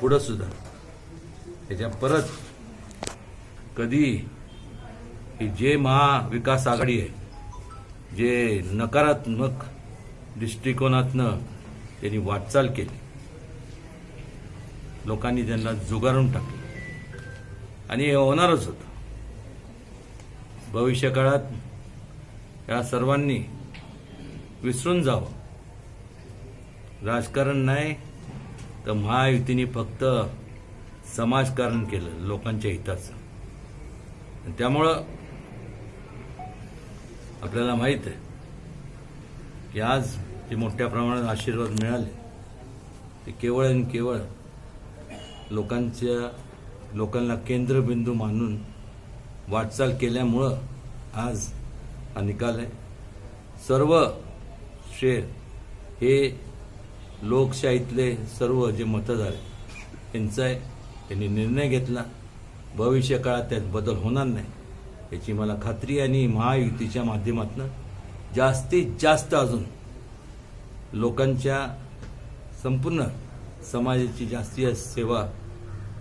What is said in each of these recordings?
पुढं सुद्धा. त्याच्या परत कधी ही जे महाविकास आघाडी आहे जे नकारात्मक दृष्टिकोनातनं त्यांनी वाटचाल केली. लोकांनी त्यांना जुगारून टाकलं. आणि हे होणारच होतं. भविष्यकाळात या सर्वांनी विसरून जावं. राजकारण नाही तर महायुतीने फक्त समाजकारण केलं लोकांच्या हिताचं. त्यामुळं आपल्याला माहीत आहे की आज जे मोठ्या प्रमाणात आशीर्वाद मिळाले ते केवळ आणि केवळ लोकांच्या लोकांना केंद्रबिंदू मानून वाटचाल केल्यामुळं आज हा निकाल आहे. सर्व शेर हे लोकशाहीतले सर्व जे मतदार आहेत त्यांचं आहे त्यांनी निर्णय घेतला. भविष्य काळात त्यात बदल होणार नाही. याची मला खात्री आणि महायुतीच्या माध्यमातून जास्तीत जास्त अजून लोकांच्या संपूर्ण समाजाची जास्तीत जास्त सेवा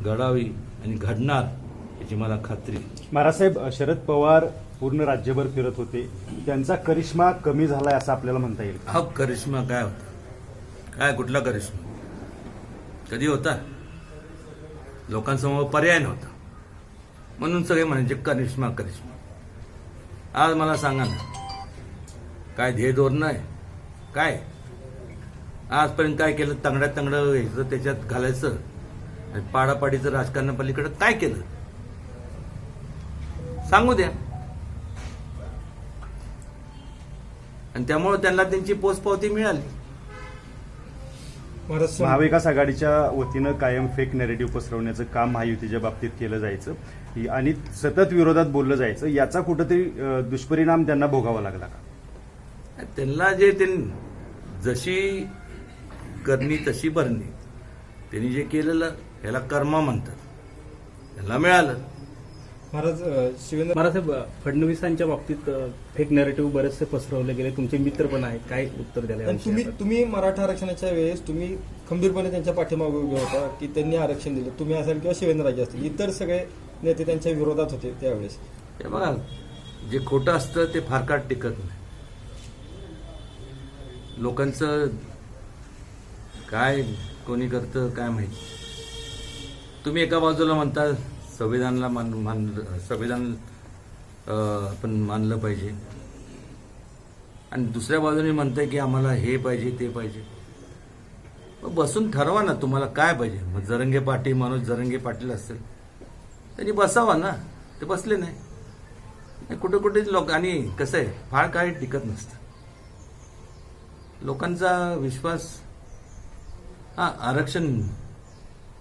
घडावी आणि घडणार याची मला खात्री. महाराजसाहेब शरद पवार पूर्ण राज्यभर फिरत होते. त्यांचा करिश्मा कमी झालाय असं आपल्याला म्हणता येईल हा करिश्मा काय होता? काय कुठला करिश्मा कधी होता? लोकांसमोर पर्याय नव्हता. म्हणून सगळे म्हणायचे करिश्मा करिश्मा. आज मला सांगा ना काय ध्येय धोरण आहे काय? आजपर्यंत काय केलं? तंगड्या तंगडं घ्यायचं त्याच्यात घालायचं? आणि पाडापाडीचं राजकारणापलीकडे काय केलं? सांगू द्या. आणि त्यामुळे त्यांना त्यांची पोचपावती मिळाली. महाविकास आघाडीच्या वतीनं कायम फेक नेरेटिव्ह पसरवण्याचं काम महायुतीच्या बाबतीत केलं जायचं. ही- आणि सतत विरोधात बोललं जायचं. याचा कुठंतरी दुष्परिणाम त्यांना भोगावा लागला का? त्यांना जे त्यांनी जशी करणी तशी भरणी त्यांनी जे केलेलं याला कर्म म्हणतात. त्यांना मिळालं. महाराज शिवेंद्र महाराज फडणवीसांच्या बाबतीत फेक नॅरेटिव्ह बरेचसे पसरवले गेले. तुमचे मित्र पण आहेत. काय उत्तर द्यायला तुम्ही? तुम्ही मराठा आरक्षणाच्या वेळेस तुम्ही खंबीरपणे त्यांच्या पाठीमागे उभे होता की त्यांनी आरक्षण दिलं. तुम्ही असाल किंवा शिवेंद्रराजे असतील. इतर सगळे नेते त्यांच्या विरोधात होते त्यावेळेस. हे बघा जे खोटं असतं ते फार काळ टिकत नाही. लोकांचं काय कोणी करतं काय माहिती? तुम्ही एका बाजूला म्हणता संविधानाला मान मान संविधान आपण मानलं पाहिजे. आणि दुसऱ्या बाजूने म्हणतंय की आम्हाला हे पाहिजे ते पाहिजे. बसून ठरवा ना तुम्हाला काय पाहिजे. मग जरंगे पाटील माणूस जरंगे पाटील असेल त्यांनी बसावा ना. ते बसले नाही कुठे कुठे लोक आणि कसं आहे फार काही टिकत नसतं. लोकांचा विश्वास हा आरक्षण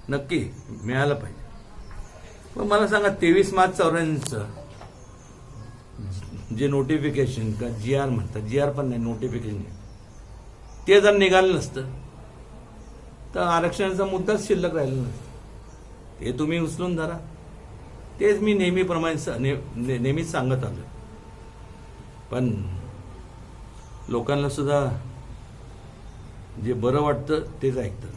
नक्की मिळालं पाहिजे. पण मला सांगा तेवीस मार्च चौऱ्याण्णवचं जे नोटिफिकेशन का जी आर म्हणतात जी आर पण नाही नोटिफिकेशन ते जर निघालं नसतं तर आरक्षणाचा मुद्दाच शिल्लक राहिला नसतं. ते तुम्ही उचलून धरा. तेच मी नेहमीप्रमाणे स- ने- नेहमीच सांगत आलो पण लोकांना सुद्धा जे बरं वाटतं तेच ऐकतं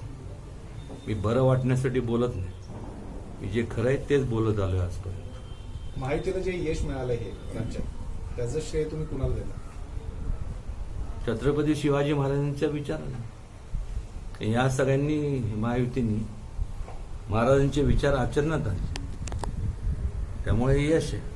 मी बरं वाटण्यासाठी बोलत नाही. मी जे खरं आहे तेच बोलत आलोय आजपर्यंत. माहितीला जे यश मिळालं हे राज्यात त्याचं श्रेय तुम्ही कुणाला देता छत्रपती शिवाजी महाराजांच्या विचाराला या सगळ्यांनी महायुतींनी महाराजांचे विचार आचरणात आणले. त्यामुळे हे यश आहे.